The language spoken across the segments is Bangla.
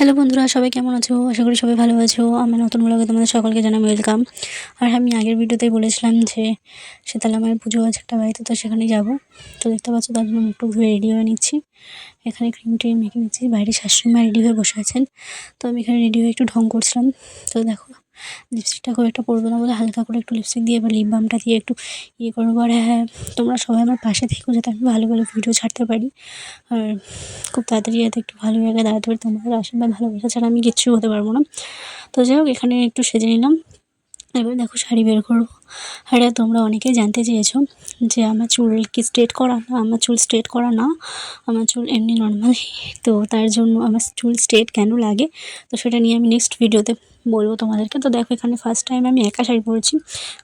হ্যালো বন্ধুরা, সবাই কেমন আছো? আশা করি সবাই ভালো আছো। আমি নতুন ব্লগে তোমাদের সকলকে জানাই ওয়েলকাম আর আমি আগের ভিডিওতেই বলেছিলাম যে শীতলা আমার পুজো আছে, একটা বাড়িতে, তো সেখানে যাব। তো দেখতে পাচ্ছ, তার জন্য একটু ধুয়ে রেডি হয়ে নিচ্ছি। এখানে ক্রিম ট্রিম মেখে নিচ্ছি, বাইরে শাশুড়ি মা রেডি হয়ে বসে আছেন। তো আমি এখানে রেডি হয়ে একটু ঢং করছিলাম। তো দেখো লিপস্টিকটা খুব একটা পরবো না বলে হালকা করে একটু লিপস্টিক দিয়ে বা লিপ বামটা দিয়ে একটু ইয়ে করব। আর হ্যাঁ তোমরা সবাই আমার পাশে থেকো যাতে আমি ভালো ভালো ভিডিও ছাড়তে পারি। আর খুব তাড়াতাড়ি যাতে একটু ভালো জায়গায় দাঁড়াতে পারি, তোমাদের আশীর্বাদ, ভালোবাসা ছাড়া আমি কিচ্ছু হতে পারব না। তো যাই হোক, এখানে একটু সেজে নিলাম। এবার দেখো শাড়ি বের করব। হ্যাঁ, তোমরা অনেকেই জানতে চেয়েছো যে আমার চুল কি স্ট্রেট করা? না আমার চুল স্ট্রেট করা না আমার চুল এমনি নর্মাল তো তার জন্য আমার চুল স্ট্রেট কেন লাগে? তো সেটা নিয়ে আমি নেক্সট ভিডিওতে বলব তোমাদেরকে। তো দেখো এখানে ফার্স্ট টাইম আমি একা শাড়ি পরেছি।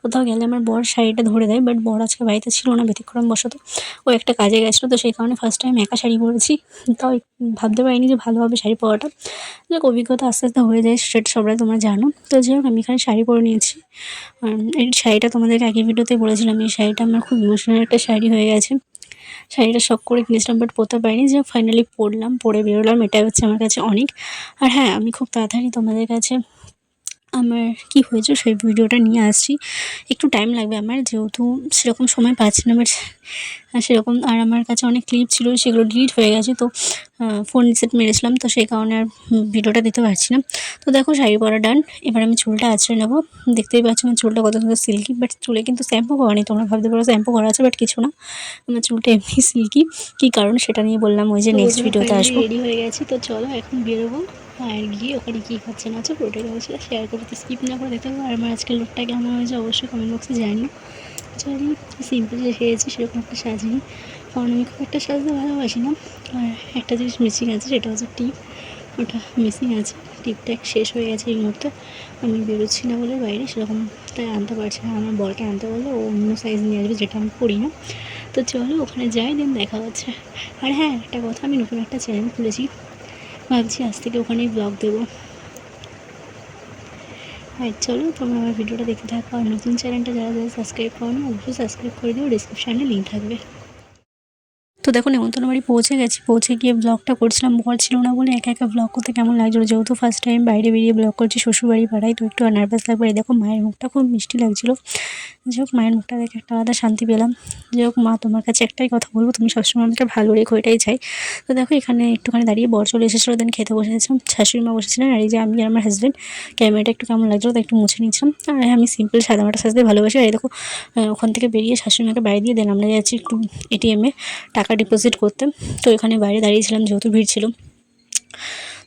কোথাও গেলে আমার বর শাড়িটা ধরে দেয় বাট বর আজকে বাড়িতে ছিল না ব্যতিক্রম বসত ও একটা কাজে গেছিল তো সেই কারণে ফার্স্ট টাইম একা শাড়ি পরেছি। তাও ভাবতে পারিনি যে ভালোভাবে শাড়ি পরাটা। যাক অভিজ্ঞতা আস্তে আস্তে হয়ে যায় সেটা সবাই তোমরা জানো। তো যাই হোক আমি এখানে শাড়ি পরে নিয়েছি। এই শাড়িটা তোমাদেরকে আগের ভিডিওতে বলেছিলাম, এই শাড়িটা আমার খুব ইমোশনাল একটা শাড়ি হয়ে গেছে। শাড়িটা শখ করে কিনেছিলাম বাট পরতে পারিনি। যে ফাইনালি পরলাম, পরে বেরোলাম। এটাই হচ্ছে আমার কাছে অনেক। আর হ্যাঁ আমি খুব তাড়াতাড়ি তোমাদের কাছে আমার কি হয়েছে সেই ভিডিওটা নিয়ে আসছি। একটু টাইম লাগবে আমার যেহেতু সেরকম সময় পাচ্ছি না বাট সেরকম আর আমার কাছে অনেক ক্লিপ ছিল সেগুলো ডিলিট হয়ে গেছে তো ফোন রিসেট মেরেছিলাম তো সেই কারণে আর ভিডিওটা দিতে পারছি না। তো দেখো শাড়ি পরা ডান এবার আমি চুলটা আছড়ে নেব। দেখতেই পাচ্ছি আমার চুলটা কত সুন্দর সিল্কি বাট চুলে কিন্তু শ্যাম্পু করা নেই তোমরা ভাবতে পারো শ্যাম্পু করা আছে বাট কিছু না। আমার চুলটা এমনি সিল্কি কী কারণ সেটা নিয়ে বললাম ওই যে নেক্সট ভিডিওতে আসব। রেডি হয়ে গেছে তো চলো এখন বেরোবো। আর গিয়ে ওখানে কী হচ্ছে না হচ্ছে পুরোটাই হয়েছিল শেয়ার করতে স্কিপ না করে দেখতে পাবো আর আমার আজকের লোকটা কেমন হয়েছে অবশ্যই কমেন্ট বক্সে জানি চলি সিম্পল যে সেরেছি সেরকম একটা সাজিনি কারণ আমি খুব একটা সাজতে ভালোবাসি না। আর একটা জিনিস মিসিং আছে, সেটা হচ্ছে টিপ ওটা মিসিং আছে। টিপটা শেষ হয়ে গেছে এই মুহূর্তে। আমি বেরোচ্ছি না বলে বাইরে, সেরকম তাই আনতে পারছি না। আমার বরকে আনতে বললে, ও অন্য সাইজ নিয়ে আসবে, যেটা আমি পড়ি না। তো চলো ওখানে যাই দেন দেখা হচ্ছে। আর হ্যাঁ একটা কথা, আমি নতুন একটা চ্যানেল খুলেছি। ভাবছি আজ থেকে ওখানেই ব্লগ দেবো। আর চলো, তোমরা আমার ভিডিওটা দেখতে থাকো। আর নতুন চ্যানেলটা যারা যারা সাবস্ক্রাইব করো না অবশ্যই সাবস্ক্রাইব করে দিও। ডিসক্রিপশানে লিঙ্ক থাকবে। তো দেখো নেমন্তন্ন বাড়ি পৌঁছে গেছি। পৌঁছে গিয়ে ব্লগটা করছিলাম। বর ছিল না বলে একা একা ব্লগ করতে কেমন লাগছিল? যেহেতু ফার্স্ট টাইম বাইরে বেরিয়ে ব্লগ করছি, শ্বশুরবাড়ি পাড়ায় তো একটু নার্ভাস লাগবে। দেখো মায়ের মুখটা খুব মিষ্টি লাগছিল। যাই হোক, মায়ের মুখটা দেখে একটা আলাদা শান্তি পেলাম। যাই হোক, মা তোমার কাছে একটাই কথা বলব, তুমি সবসময় আমাকে ভালো রেখো, এটাই চাই। তো দেখো এখানে একটুখানি দাঁড়িয়ে বর চলে এসেছিল। দেন খেতে বসেছিলাম। শাশুড়ি মা বসেছিলেন। আর এই যে আমি আর আমার হাজব্যান্ড ক্যামেরাটা একটু কেমন লাগছিল তো একটু মুছে নিচ্ছিলাম। আর আমি সিম্পল সাদামাটা সাজতে ভালোবাসি। আর দেখো ওখান থেকে বেরিয়ে শাশুড়ি মাকে বাড়ি দিয়ে দেন আমরা যাচ্ছি একটু এটিএমে টাকা ডিপোজিট করতে। তো এখানে বাইরে দাঁড়িয়েছিলাম যেহেতু ভিড় ছিল।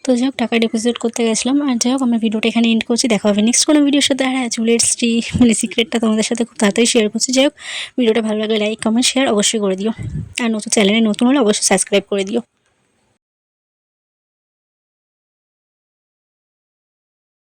তো যাই হোক, টাকা ডিপোজিট করতে গেছিলাম। আর যাই হোক, আমার ভিডিওটা এখানে এন্ড করছি। দেখা হবে নেক্সট কোনো ভিডিওর সাথে। হ্যাঁ চুলের স্ট্রি মানে সিক্রেটটা তোমাদের সাথে খুব তাড়াতাড়ি শেয়ার করছি। যাই হোক ভিডিওটা ভালো লাগলে লাইক কমেন্ট শেয়ার অবশ্যই করে দিও। আর নতুন চ্যানেলে নতুন হলে অবশ্যই সাবস্ক্রাইব করে দিও।